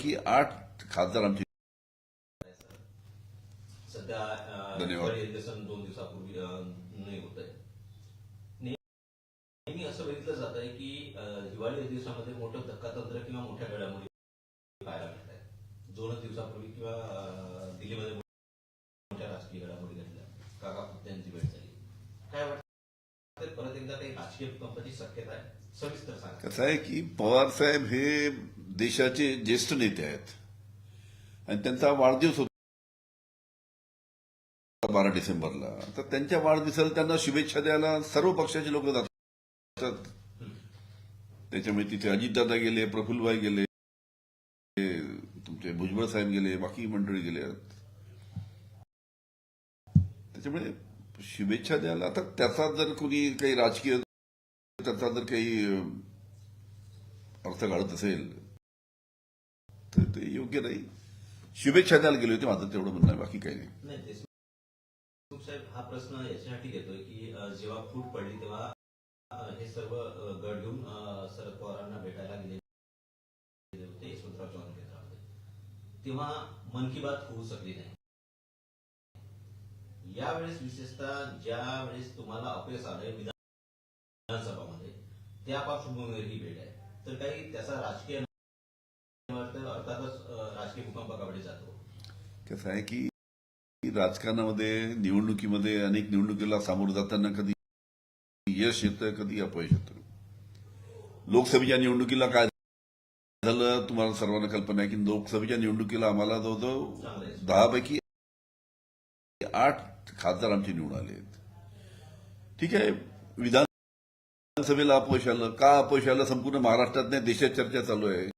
पैकी आठ खासदार आमचे सध्या धन्यवाद. दोन दिवसापूर्वी होत आहे. नेहमी असं बघितलं जात आहे की दिवाळी अधिवेशनामध्ये मोठं धक्कातंत्र किंवा मोठ्या घडामोडी पाहायला मिळत आहेत. दोनच दिवसापूर्वी किंवा दिल्लीमध्ये मोठ्या राजकीय घडामोडी घडल्या. काका पुत्यांची भेट झाली. काय वाटतं परत एकदा काही राजकीय भूकंपाची शक्यता आहे? सविस्तर सांगा. कसं आहे की पवार साहेब हे देशाचे ज्येष्ठ नेते आहेत. आणि त्यांचा वाढदिवस होता बारा डिसेंबरला. तर त्यांच्या वाढदिवसाला त्यांना शुभेच्छा द्यायला सर्व पक्षाचे लोक जातात. त्याच्यामुळे तिथे अजितदादा गेले प्रफुल्लभाई गेले तुमचे भुजबळ साहेब गेले बाकी मंडळी गेले. त्याच्यामुळे शुभेच्छा द्यायला आता त्याचा जर कोणी काही राजकीय त्याचा जर काही अर्थ काढत असेल तर ते योग्य नाही. शुभेच्छा द्यायला गेले होते माझं तेवढं म्हणणं बाकी काही नाही. साहेब हा प्रश्न याच्यासाठी घेतोय की जेव्हा फूट पडली तेव्हा हे सर्व गड गट घेऊन शरद पवारांना भेटायला गेले होते यशवंतराव चव्हाण केंद्रामध्ये तेव्हा मन की बात होऊ शकली नाही. यावेळेस विशेषतः ज्या वेळेस तुम्हाला अपयश आलंय विधानसभामध्ये त्या पार्श्वभूमीवर ही भेट आहे. तर काही त्याचा राजकीय भूकंपाकडे जातो. कसं आहे की राजकारणामध्ये निवडणुकीमध्ये अनेक निवडणुकीला सामोरं जाताना कधी यश येतं कधी अपयश येतं. लोकसभेच्या निवडणुकीला काय झालं तुम्हाला सर्वांना कल्पना आहे की लोकसभेच्या निवडणुकीला आम्हाला जवळजवळ दहापैकी आठ खासदार आमचे निवडून आले आहेत. ठीक आहे विधानसभेला अपयश आलं. का अपयश आलं? संपूर्ण महाराष्ट्रात नाही देशात चर्चा चालू आहे.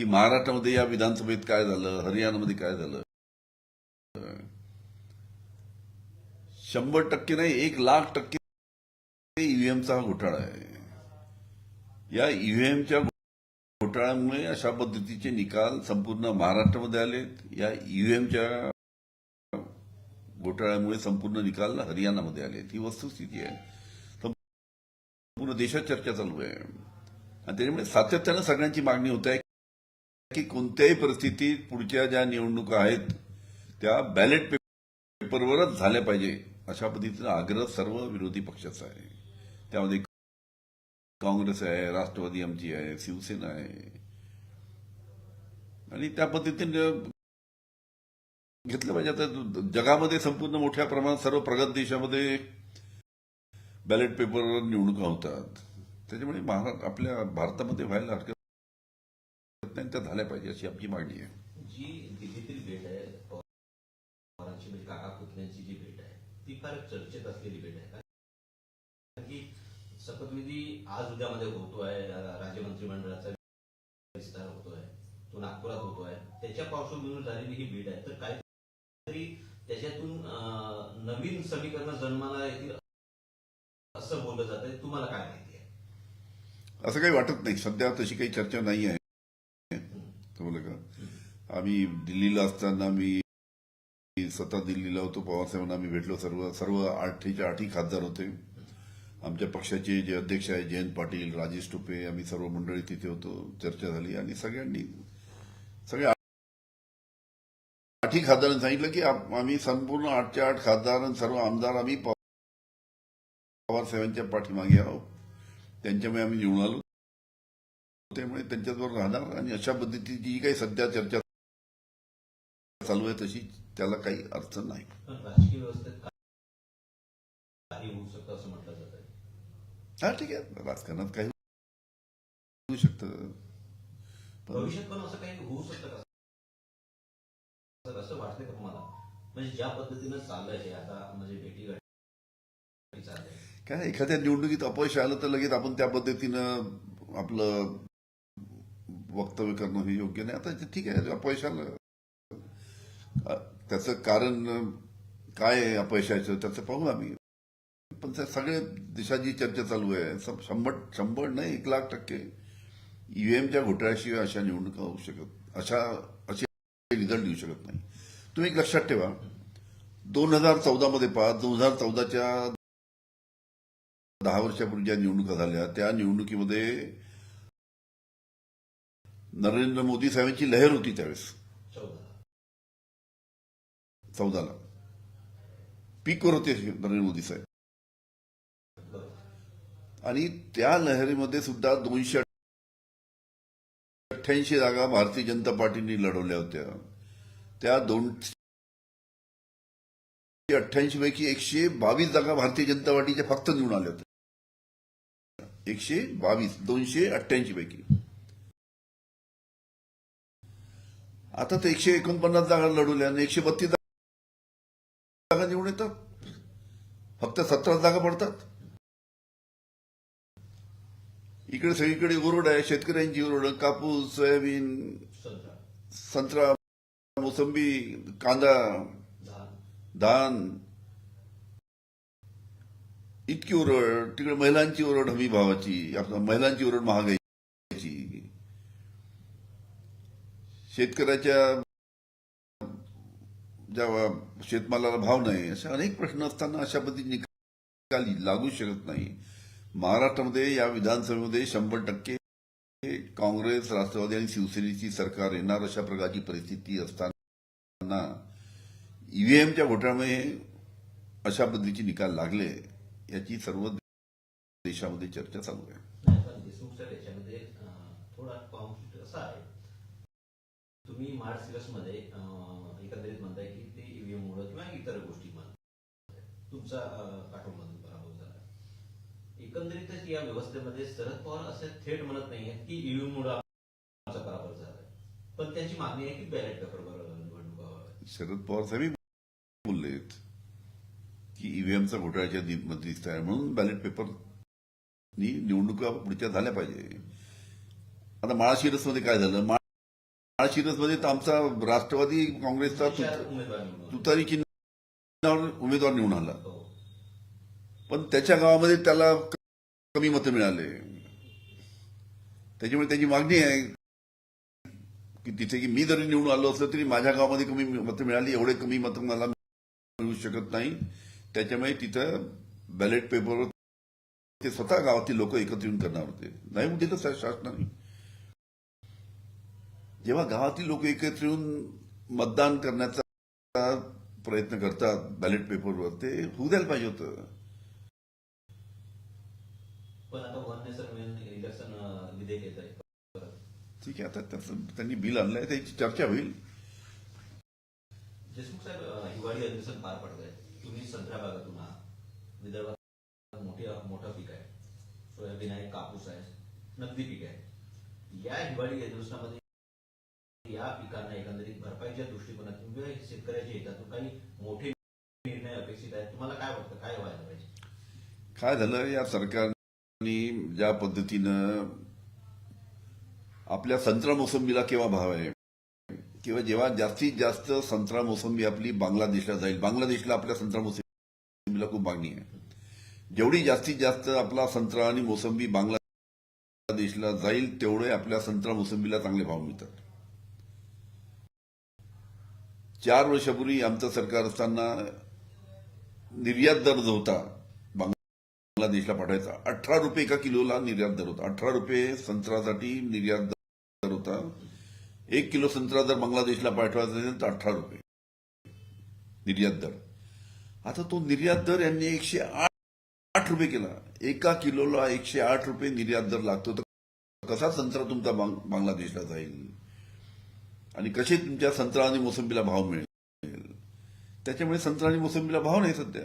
की महाराष्ट्रामध्ये या विधानसभेत काय झालं हरियाणामध्ये काय झालं? शंभर टक्के नाही एक लाख टक्के ईव्हीएमचा हा घोटाळा आहे. या ईव्हीएमच्या घोटाळ्यामुळे अशा पद्धतीचे निकाल संपूर्ण महाराष्ट्रामध्ये आलेत. या ईव्हीएमच्या घोटाळ्यामुळे संपूर्ण निकाल हरियाणामध्ये आलेत. ही वस्तुस्थिती आहे. संपूर्ण देशात चर्चा चालू आहे. आणि त्याच्यामुळे सातत्यानं सगळ्यांची मागणी होत आहे की कोणत्याही परिस्थितीत पुढच्या ज्या निवडणुका आहेत त्या बॅलेट पेपरवरच झाल्या पाहिजे अशा पद्धतीचा आग्रह सर्व विरोधी पक्षाचा आहे. त्यामध्ये काँग्रेस आहे राष्ट्रवादी आमची आहे शिवसेना आहे. आणि त्या पद्धतीने घेतलं पाहिजे. आता जगामध्ये संपूर्ण मोठ्या प्रमाणात सर्व प्रगत देशामध्ये बॅलेट पेपरवर निवडणुका होतात. त्याच्यामुळे महाराष्ट्र आपल्या भारतामध्ये व्हायला हरकत नाही त्या झाल्या पाहिजे अशी आमची मागणी आहे. जी दिल्लीतील भेट आहे पवारांची म्हणजे काका पुतण्यांची जी भेट आहे ती फार चर्चेत असलेली भेट आहे. कारण की शपथविधी आज उद्यामध्ये होतोय राज्य मंत्रिमंडळाचा विस्तार होतोय तो नागपुरात होतोय. त्याच्या पार्श्वभूमीवर झालेली ही भेट आहे. तर काहीतरी त्याच्यातून नवीन समीकरणं जन्माला येतील असं बोललं जात आहे तुम्हाला काय माहिती आहे? असं काही वाटत नाही. सध्या तशी काही चर्चा नाही आहे. समजलं का आम्ही दिल्लीला असताना मी स्वतः दिल्लीला होतो. पवारसाहेबांना आम्ही भेटलो. सर्व सर्व आठच्या आठही खासदार होते. आमच्या पक्षाचे जे अध्यक्ष आहे जयंत पाटील राजेश टोपे आम्ही सर्व मंडळी तिथे होतो. चर्चा झाली आणि सगळ्यांनी सगळ्या आठही खासदारांनी सांगितलं की आम्ही संपूर्ण आठच्या आठ खासदार आणि सर्व आमदार आम्ही पवारसाहेबांच्या पाठीमागे आहोत. त्यांच्यामुळे आम्ही निवडून आलो. त्यामुळे त्यांच्याबरोबर राहणार आणि अशा पद्धतीची जी काही सध्या चर्चा चालू आहे तशी त्याला काही अर्थ नाही. हा ठीक आहे. राजकारणात काही होऊ शकतं. पण भविष्यात पण असं काही होऊ शकतं का? तुम्हाला? म्हणजे ज्या पद्धतीनं चाललंय हे आता म्हणजे भेटी काय एखाद्या निवडणुकीत अपयश आलं तर लगेच आपण त्या पद्धतीनं आपलं वक्तव्य करणं हे योग्य नाही. आता ठीक आहे अपयश त्याचं कारण काय आहे अपयशाचं त्याचं पाहू आम्ही. पण त्या सगळ्या देशाची चर्चा चालू आहे. शंभर शंभर नाही एक लाख टक्के. ईव्हीएमच्या घोटाळ्याशिवाय अशा निवडणुका होऊ शकत अशा असे रिझल्ट येऊ शकत नाही. तुम्ही एक लक्षात ठेवा. दोन हजार चौदामध्ये पहा दोन हजार चौदाच्या दहा वर्षापूर्वी ज्या निवडणुका झाल्या त्या निवडणुकीमध्ये नरेंद्र मोदी साहेबांची लहर होती त्यावेळेस. चौदाला पीकवर होते नरेंद्र मोदी साहेब. आणि त्या लहरीमध्ये सुद्धा दोनशे अठ्ठ्याऐंशी जागा भारतीय जनता पार्टीने लढवल्या होत्या. त्या दोनशे अठ्ठ्याऐंशी पैकी एकशे बावीस जागा भारतीय जनता पार्टीच्या फक्त निवडून आल्या होत्या. एकशे बावीस दोनशे अठ्ठ्याऐंशी पैकी. आता तर एकशे एकोणपन्नास जागा लढवल्या आणि एकशे बत्तीस जागा निवडून येतात. फक्त सतरा जागा पडतात. इकडे सगळीकडे ओरड आहे. शेतकऱ्यांची ओरड. कापूस सोयाबीन संत्रा मोसंबी कांदा धान. इतकी ओरड. तिकडे महिलांची ओरड हमी भावाची. आपल्या महिलांची ओरड महागाई. शेतकऱ्याच्या ज्या शेतमालाला भाव नाही असे अनेक प्रश्न असताना अशा पद्धतीने निकाल लागू शकत नाही. महाराष्ट्रामध्ये या विधानसभेमध्ये शंभर टक्के काँग्रेस राष्ट्रवादी आणि शिवसेनेची सरकार येणार अशा प्रकारची परिस्थिती असताना ईव्हीएमच्या घोटाळ्यामुळे अशा पद्धतीचे निकाल लागले याची सर्व देशामध्ये चर्चा चालू आहे. तुम्ही मार्च सिरस मध्ये अं, एकंदरीत म्हणताय की ते ईव्हीएम मुळे किंवा इतर गोष्टी तुमचा काठोमधून पराभव झाला. एकंदरीतच या व्यवस्थेमध्ये शरद पवार असे थेट म्हणत नाहीये की ईव्हीएम मुळे आमचा पराभव झाला पण त्यांची मागणी आहे की बॅलेट पेपर बरोबर निवडणुका व्हाव्या शरद पवार साहेब बोललेत की ईव्हीएमचा घोटाळ्याच्या दि- मध्ये दिसत आहे म्हणून बॅलेट पेपर निवडणुका पुढच्या झाल्या पाहिजे. आता माळाशिरसमध्ये काय झालं? माळाशिरसमध्ये तर आमचा राष्ट्रवादी काँग्रेसचा तुतारी चिन्हावर उमेदवार निवडून आला. हो. पण त्याच्या गावामध्ये त्याला कमी मतं मिळाले. त्याच्यामुळे त्याची मागणी आहे की तिथे की मी जरी निवडून आलो असलं तरी माझ्या गावामध्ये कमी मतं मिळाली एवढे कमी मतं मला मिळू शकत नाही. त्याच्यामुळे तिथं बॅलेट पेपरवर ते स्वतः गावातील लोक एकत्र येऊन करणार होते. नाही शा- शासनाने जेव्हा गावातील लोक एकत्र येऊन मतदान करण्याचा प्रयत्न करतात बॅलेट पेपरवर ते होऊ द्यायला पाहिजे होतं. आहे ठीक आहे आता त्यांनी बिल आणलंय त्याची चर्चा होईल. देशमुख साहेब अं, हिवाळी अधिवेशन पार पडत आहे तुम्ही संत्रा बागातून आहात विदर्भात मोठी मोठं पीक आहे. सोयाबीन आहे कापूस आहे. नगदी पीक आहे. या हिवाळी अधिवेशनामध्ये या पिकांना एकंदरीत भरपाईच्या दृष्टिकोनातून किंवा शेतकऱ्याच्या हितातून काही मोठे निर्णय अपेक्षित आहेत. तुम्हाला काय वाटतं? काय व्हायला पाहिजे? काय झालं? या सरकारने ज्या पद्धतीनं आपल्या संत्रा मोसंबीला केव्हा भाव आहे? किंवा जेव्हा जास्तीत जास्त संत्रा मोसंबी आपली बांगलादेशला जाईल. बांगलादेशला आपल्या संत्रा मोसंबीला खूप मागणी आहे. जेवढी जास्तीत जास्त आपला संत्रा आणि मोसंबी बांगलादेशला जाईल तेवढे आपल्या संत्रा मोसंबीला चांगले भाव मिळतात. चार वर्षापूर्वी आमचं सरकार असताना निर्यात दर जो होता बांगलादेशला पाठवायचा. अठरा रुपये एका किलोला निर्यात दर होता. अठरा रुपये संत्र्यासाठी निर्यात दर होता. एक किलो संत्रा जर बांगलादेशला पाठवायचा असेल तर अठरा रुपये निर्यात दर. आता तो निर्यात दर यांनी एकशे आठ आठ रुपये केला. एका किलोला एकशे आठ रुपये निर्यात दर लागतो. तर कसा संत्रा तुमचा बांग- बांगलादेशला जाईल? आणि कसे तुमच्या संत्रा आणि मोसंबीला भाव मिळेल? त्याच्यामुळे संत्रा आणि मोसंबीला भाव नाही सध्या.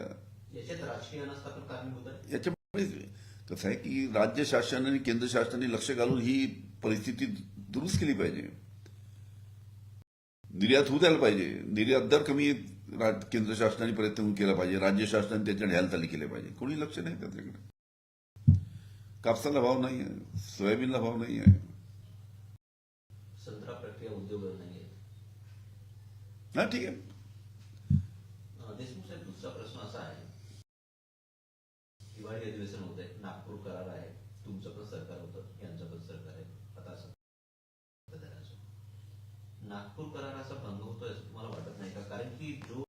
याच्यामुळे कसं आहे की राज्य शासन आणि केंद्र शासनाने लक्ष घालून ही परिस्थिती दुरुस्त केली पाहिजे. निर्यात होऊ द्यायला पाहिजे. निर्यात दर कमी केंद्र शासनाने प्रयत्न केला पाहिजे. राज्य शासनाने त्याच्या ढ्यालताली केले पाहिजे. कोणी लक्ष नाही त्याच्याकडे. कापसाला भाव नाही आहे सोयाबीनला भाव नाही आहे प्रक्रिया उद्योग नाही हा ठीक आहे देशमुख साहेब दुसरा प्रश्न असा आहे हिवाळी अधिवेशन होत आहे नागपूर करार आहे तुमचं पण सरकार होतं यांचं पण सरकार आहे आता सत्ताधाऱ्यांचं. नागपूर कराराचा भंग होतोय तुम्हाला वाटत नाही का? कारण की जो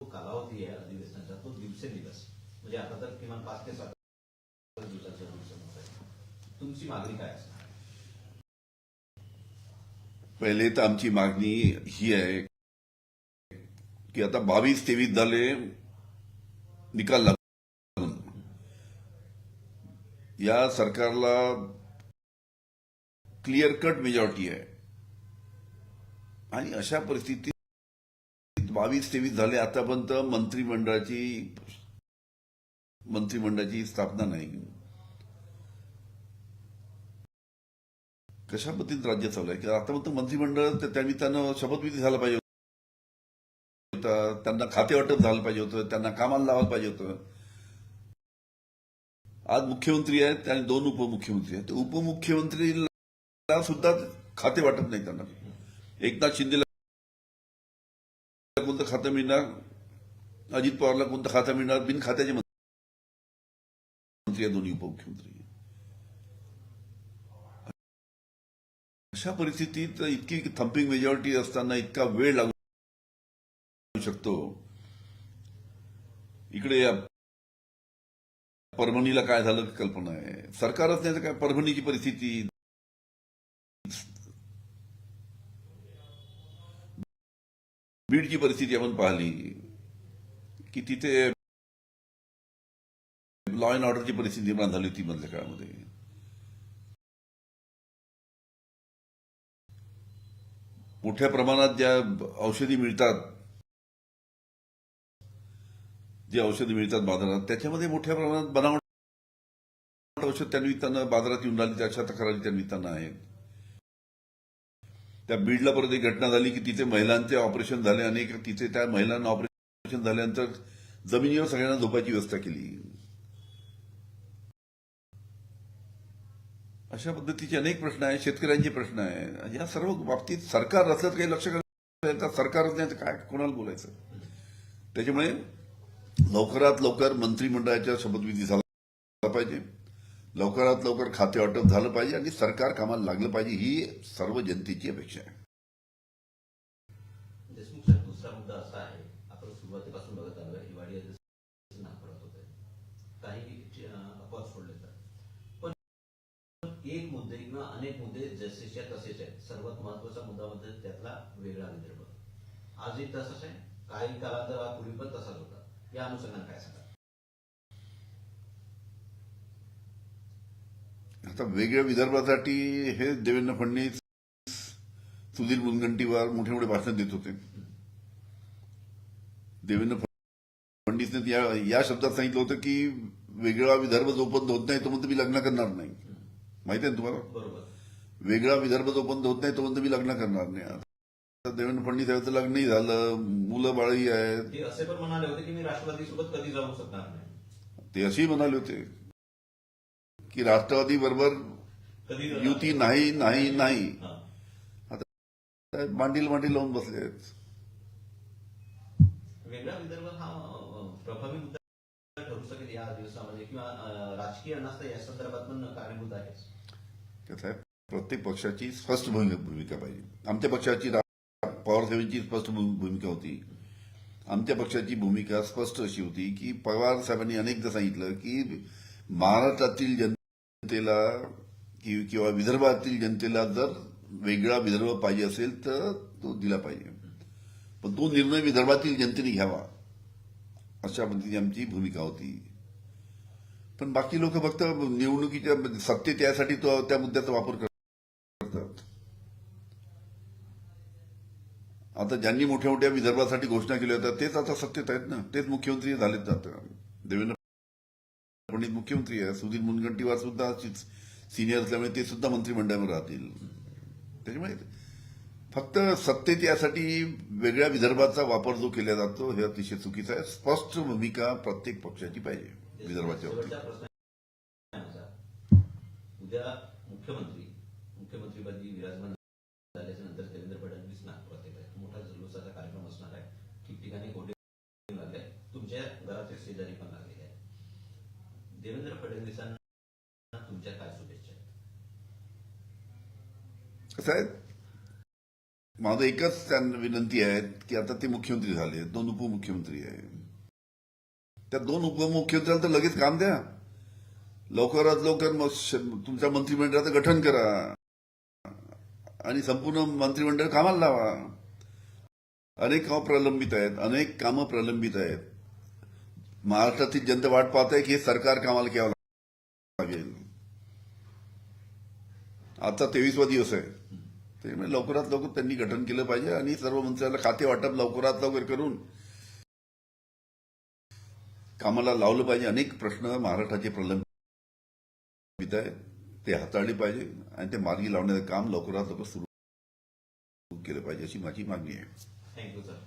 कालावधी आहे अधिवेशनाचा तो दिवसेंदिवस. म्हणजे आता तर किमान पाच ते सात दिवसाचं अधिवेशन होत आहे. तुमची मागणी काय असणार पहिले तर आमची मागणी ही आहे की आता बावीस तेवीस झाले निकाल लागून या सरकारला क्लिअर कट मेजॉरिटी आहे. आणि अशा परिस्थितीत बावीस तेवीस झाले आतापर्यंत मंत्रिमंडळाची मंत्रिमंडळाची स्थापना नाही. कशा पद्धतीत राज्य चालू आहे की आतापर्यंत मंत्रिमंडळ त्या- त्या शपथविधी झाला पाहिजे होता. त्यांना खाते वाटप झालं पाहिजे होतं. त्यांना कामाला लावायला पाहिजे होतं. आज मुख्यमंत्री आहेत आणि दोन उपमुख्यमंत्री आहेत. उपमुख्यमंत्रीला सुद्धा खाते वाटप नाही त्यांना एकनाथ शिंदेला कोणतं खातं मिळणार? अजित पवारला कोणतं खातं मिळणार? बिन खात्याचे मंत्री दोन्ही उपमुख्यमंत्री. अशा परिस्थितीत इतकी थम्पिंग मेजॉरिटी असताना इतका वेळ लागू शकतो. इकडे परभणीला काय झालं कल्पना आहे. सरकारच नाही तर काय परभणीची परिस्थिती? बीडची परिस्थिती आपण पाहिली की तिथे लॉ अँड ऑर्डरची परिस्थिती निर्माण झाली होती मधल्या काळामध्ये. मोठ्या प्रमाणात ज्या औषधी मिळतात जी औषधी मिळतात बाजारात त्याच्यामध्ये मोठ्या प्रमाणात बनावट औषध त्या निमित्तानं बाजारात येऊन राहिली अशा तक्रारी त्या निमित्तानं आहेत. त्या बीडला परत एक घटना झाली की तिथे महिलांचे ऑपरेशन झाले अनेक तिथे त्या महिलांना ऑपरेशन झाल्यानंतर जमिनीवर सगळ्यांना झोपायची व्यवस्था केली. अशा पद्धतीचे अनेक प्रश्न आहेत शेतकऱ्यांचे प्रश्न आहे या सर्व बाबतीत सरकार असल्याचं काही लक्ष घालत सरकारच नाही काय कोणाला बोलायचं? त्याच्यामुळे लवकरात लवकर मंत्रिमंडळाच्या शपथविधी झाला पाहिजे. लवकरात लवकर खाते वाटप झालं पाहिजे आणि सरकार कामाला लागलं पाहिजे ही सर्व जनतेची अपेक्षा आहे देशमुख साहेब दुसरा मुद्दा असा आहे आपण सुरुवातीपासून बघत आलो आहे हिवाळी अधिवेशन नागपुरात होत आहे काही अं, अपवाद सोडले तर पण किंवा अनेक मुद्दे जसेच्या तसेच आहेत. सर्वात महत्त्वाचा मुद्दा म्हणजे त्यातला वेगळा विदर्भ. आजही तसाच आहे. काही कालांतरापूर्वी पण तसाच होता. या अनुषंगाने काय सांगा आता वेगळ्या विदर्भासाठी हे देवेंद्र फडणवीस सुधीर मुनगंटीवार मोठे मोठे भाषण देत होते. देवेंद्र फडणवीसने या, या शब्दात सांगितलं होतं की वेगळा विदर्भ जोपर्यंत होत नाही तोपर्यंत मी लग्न करणार नाही. माहिती आहे तुम्हाला? बरोबर. वेगळा विदर्भ जोपर्यंत होत नाही तोपर्यंत मी लग्न करणार नाही आता. देवेंद्र फडणवीस साहेबांचं लग्नही झालं मुलं बाळही आहेत. ते असे पण म्हणाले होते की मी राष्ट्रवादी सोबत कधी जाऊ शकणार नाही. ते असेही म्हणाले होते की राष्ट्रवादी बरोबर कधी युती नाही नाही नाही. हा. मांडील मांडील लावून बसले आहेत. वेगळा विदर्भ हा प्रभावी मुद्दा ठरू शकेल या दिवसामध्ये किंवा राजकीय अनास्था या संदर्भात पण कारणीभूत आहे कसं आहे? प्रत्येक पक्षाची स्पष्ट भूमिका पाहिजे. आमच्या पक्षाची पवार साहेबांची स्पष्ट भूमिका होती. आमच्या पक्षाची भूमिका स्पष्ट अशी होती की पवार साहेबांनी अनेकदा सांगितलं की महाराष्ट्रातील जनतेला किंवा विदर्भातील जनतेला जर वेगळा विदर्भ पाहिजे असेल तर तो दिला पाहिजे. पण तो निर्णय विदर्भातील जनतेने घ्यावा अशा पद्धतीची आमची भूमिका होती. पण बाकी लोक फक्त निवडणुकीच्या सत्तेत यासाठी तो त्या मुद्द्याचा वापर करतात. आता ज्यांनी मोठ्या मोठ्या विदर्भासाठी घोषणा केल्या होत्या तेच आता सत्तेत आहेत ना. तेच मुख्यमंत्री झालेत आता. देवेंद्र फडणवीस मुख्यमंत्री आहे. सुधीर मुनगंटीवार सुद्धा सिनियर असल्यामुळे ते सुद्धा मंत्रिमंडळामध्ये राहतील. त्याच्यामुळे फक्त सत्तेत यासाठी वेगळ्या विदर्भाचा वापर जो केला जातो हे अतिशय चुकीचा आहे. स्पष्ट भूमिका प्रत्येक पक्षाची पाहिजे. विदर्भाच्या आहे. उद्या मुख्यमंत्री मुख्यमंत्रीपदी विराजमान झाल्याच्यानंतर देवेंद्र फडणवीस नागपुरात येत आहेत. मोठा जल्लोषाचा कार्यक्रम असणार आहे. ठिकठिकाणी होटे लागले. तुमच्या घराचे शेजारी पण लागलेले आहेत. देवेंद्र फडणवीसांना तुमच्या काय शुभेच्छा आहेत? कसं आहे? माझं एकच त्यांना विनंती आहे की आता ते मुख्यमंत्री झाले दोन उपमुख्यमंत्री आहे त्या दोन उपमुख्यमंत्र्याला तर लगेच काम द्या. लवकरात लवकर मग तुमच्या मंत्रिमंडळाचं गठन करा. आणि संपूर्ण मंत्रिमंडळ कामाला लावा. अनेक कामं प्रलंबित आहेत अनेक कामं प्रलंबित आहेत. महाराष्ट्रातील जनता वाट पाहत आहे की हे सरकार कामाला घ्यावं लागेल. आता तेवीसवा दिवस आहे. त्यामुळे म्हणजे लवकरात लवकर त्यांनी गठन केलं पाहिजे आणि सर्व मंत्र्यांना खाते वाटप लवकरात लवकर करून कामाला लावलं पाहिजे. अनेक प्रश्न महाराष्ट्राचे प्रलंबित आहे ते हाताळले पाहिजे आणि ते मार्गी लावण्याचं काम लवकरात लवकर सुरू केलं पाहिजे अशी माझी मागणी आहे. Thank you sir